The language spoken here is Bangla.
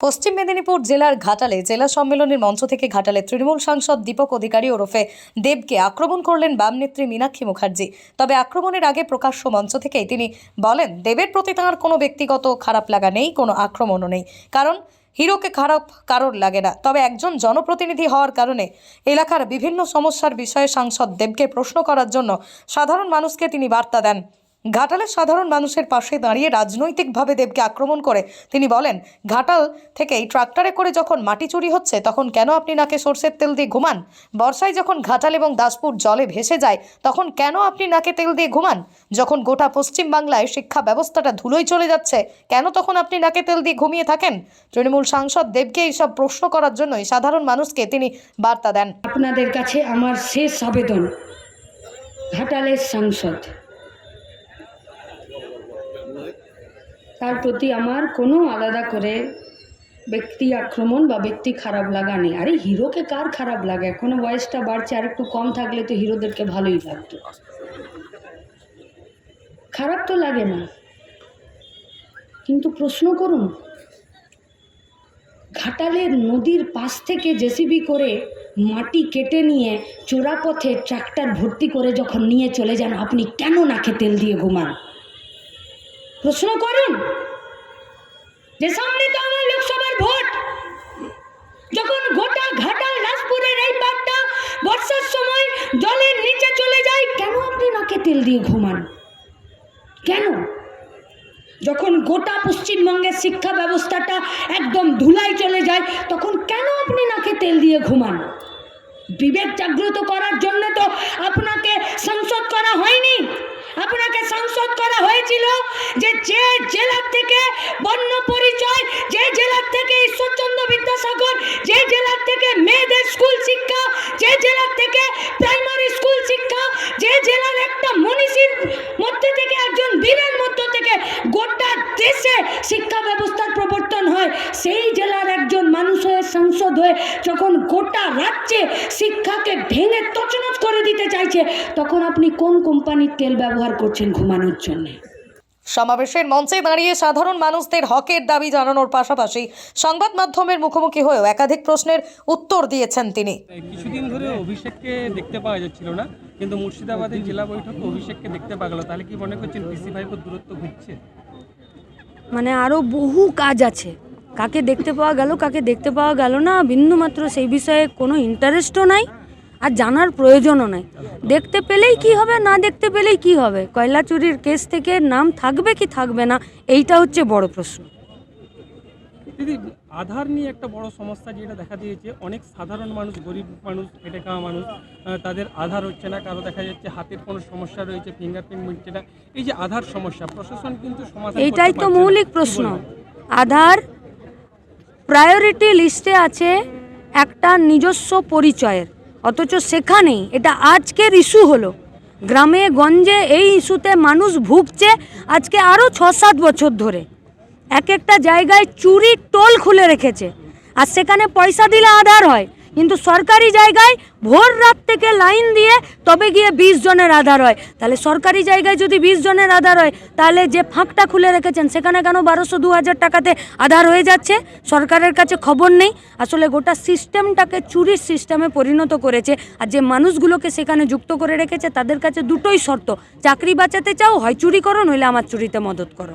পশ্চিম মেদিনীপুর জেলার ঘাটালে জেলা সম্মেলনের মঞ্চ থেকে ঘাটালে তৃণমূল সাংসদ দীপক অধিকারী ওরফে দেবকে আক্রমণ করলেন বাম নেত্রী মীনাক্ষী মুখার্জি। তবে আক্রমণের আগে প্রকাশ্য মঞ্চ থেকেই তিনি বলেন, দেবের প্রতি তাঁর কোনো ব্যক্তিগত খারাপ লাগা নেই, কোনো আক্রমণও নেই। কারণ, হিরোকে খারাপ কারোর লাগে না। তবে একজন জনপ্রতিনিধি হওয়ার কারণে এলাকার বিভিন্ন সমস্যার বিষয়ে সাংসদ দেবকে প্রশ্ন করার জন্য সাধারণ মানুষকে তিনি বার্তা দেন। ঘাটালের সাধারণ মানুষের পাশে দাঁড়িয়ে রাজনৈতিকভাবে দেবকে আক্রমণ করে। তিনি বলেন, ঘাটাল থেকেই ট্রাক্টরে করে যখন মাটি চুরি হচ্ছে, তখন কেন আপনি নাকে সর্ষের তেল দিয়ে ঘুমান? বর্ষায় যখন ঘাটাল এবং দাসপুর জলে ভেসে যায়, তখন কেন আপনি নাকে তেল দিয়ে ঘুমান? যখন গোটা পশ্চিম বাংলায় শিক্ষা ব্যবস্থাটা ধুলোয় চলে যাচ্ছে, কেন তখন আপনি নাকে তেল দিয়ে ঘুমিয়ে থাকেন? তৃণমূল সাংসদ দেবকে এইসব প্রশ্ন করার জন্যই সাধারণ মানুষকে তিনি বার্তা দেন। আপনাদের কাছে আমার শেষ আবেদন, ঘাটালের সাংসদ। তার প্রতি আমার কোনো আলাদা করে ব্যক্তি আক্রমণ বা ব্যক্তি খারাপ লাগা নেই। আরে, হিরোকে কার খারাপ লাগে? এখনও বয়সটা বাড়ছে, আর একটু কম থাকলে তো হিরোদেরকে ভালোই লাগতো। খারাপ তো লাগে না। কিন্তু প্রশ্ন করুন, ঘাটালের নদীর পাশ থেকে জেসিবি করে মাটি কেটে নিয়ে চোরাপথে ট্রাক্টর ভর্তি করে যখন নিয়ে চলে যান, আপনি কেন নাকে তেল দিয়ে ঘুমান? প্রশ্ন করুন। যে সামনে তো আমার লোকসভার ভোট। যখন গোটা ঘাটাল দাসপুরের এই পাটটা বর্ষার সময় জলের নিচে চলে যায়, কেন আপনি নাকে তেল দিয়ে ঘুমান? কেন? যখন গোটা পশ্চিমবঙ্গের শিক্ষা ব্যবস্থাটা একদম ধুলাই চলে যায়, তখন কেন আপনি নাকে তেল দিয়ে ঘুমান? বিবেক জাগ্রত করার জন্য তো আপনাকে সংসদ করা হয়নি। আপনাকে সংসদ করা হয়েছিল যে যে জেলার থেকে বর্ণ পরিচয়, যে জেলার থেকে ঈশ্বরচন্দ্র বিদ্যাসাগর, যে জেলার থেকে মেয়েদের স্কুল শিক্ষা, যে জেলার থেকে প্রাইমারি স্কুল শিক্ষা, যে জেলার একটা মনীষীর মধ্যে থেকে একজন বীরের মধ্য থেকে গোটা দেশে শিক্ষা ব্যবস্থার প্রবর্তন হয়। সেই জেলার একজন মানুষ হয়ে সাংসদ হয়ে যখন গোটা রাজ্যে শিক্ষাকে ভেঙে তছনছ করে দিতে চাইছে তখন আপনি কোন কোম্পানির তেল ব্যবহার করছেন ঘুমানোর জন্যে? সমাবেশের মঞ্চে দাঁড়িয়ে সাধারণ মানুষদের হকের দাবি জানানোর পাশাপাশি সংবাদ মাধ্যমের মুখোমুখি হয়েও একাধিক প্রশ্নের উত্তর দিয়েছেন তিনি। কিছুদিন ধরে অভিষেককে দেখতে পাওয়া যাচ্ছিল না কিন্তু মুর্শিদাবাদের জেলা বৈঠকে অভিষেককে দেখতে পাওয়া গেল। তাহলে কি মনে করছেন পিসি ভাইপোর দূরত্ব ঘুরছে? মানে আরও বহু কাজ আছে। কাকে দেখতে পাওয়া গেল কাকে দেখতে পাওয়া গেল না বিন্দুমাত্র সেই বিষয়ে কোনো ইন্টারেস্টও নাই। আর জানার প্রয়োজনও নাই। দেখতে পেলেই কি হবে না দেখতে পেলেই কি হবে? কয়লা চুরির কেস থেকে নাম থাকবে কি থাকবে না এইটা হচ্ছে বড় প্রশ্ন। দিদি আধার নিয়ে একটা বড় সমস্যা যেটা দেখা দিয়েছে অনেক সাধারণ মানুষ গরিব মানুষ খেটে খাওয়া মানুষ তাদের আধার হচ্ছে না কারও দেখা যাচ্ছে হাতের কোনো সমস্যা রয়েছে ফিঙ্গারপ্রিন্ট মিলছে না। এই যে আধার সমস্যা প্রশাসন কিন্তু সমাধান এইটাই তো মৌলিক প্রশ্ন। আধার প্রায়োরিটি লিস্টে আছে একটা নিজস্ব পরিচয়ের। অথচ সেখানেই এটা আজকের ইস্যু হলো। গ্রামে, গঞ্জে এই ইস্যুতে মানুষ ভুগছে আজকে আরও ছ সাত বছর ধরে। এক একটা জায়গায় চুরি টোল খুলে রেখেছে। আর সেখানে পয়সা দিলে আধার হয়। কিন্তু সরকারি জায়গায় ভোর রাত থেকে লাইন দিয়ে তবে গিয়ে বিশ জনের আধার হয়। তাহলে সরকারি জায়গায় যদি বিশ জনের আধার হয়, তাহলে যে ফাঁকটা খুলে রেখেছেন, সেখানে কেন বারোশো দু হাজার টাকাতে আধার হয়ে যাচ্ছে? সরকারের কাছে খবর নেই। আসলে গোটা সিস্টেমটাকে চুরির সিস্টেমে পরিণত করেছে। আর যে মানুষগুলোকে সেখানে যুক্ত করে রেখেছে, তাদের কাছে দুটোই শর্ত, চাকরি বাঁচাতে চাও, হয় চুরি করো, নইলে আমার চুরিতে মদত করো।